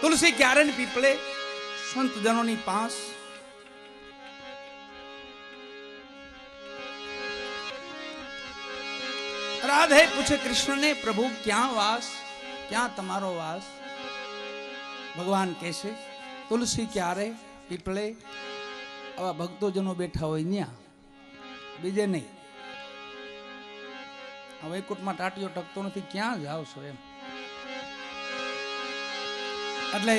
તુલસી ક્યારે ને પીપળે સંત જનોની પાસ રાધે પૂછે કૃષ્ણને પ્રભુ ક્યાં વાસ ક્યાં તમારો વાસ ભગવાન કહેશે તુલસી ક્યારે પીપળે આવા ભક્તોજનો બેઠા હોય ત્યાં બીજે નહીં આ વૈકુંઠમાં ટાટીઓ ટકતો નથી ક્યાં જાવ છો એમ એટલે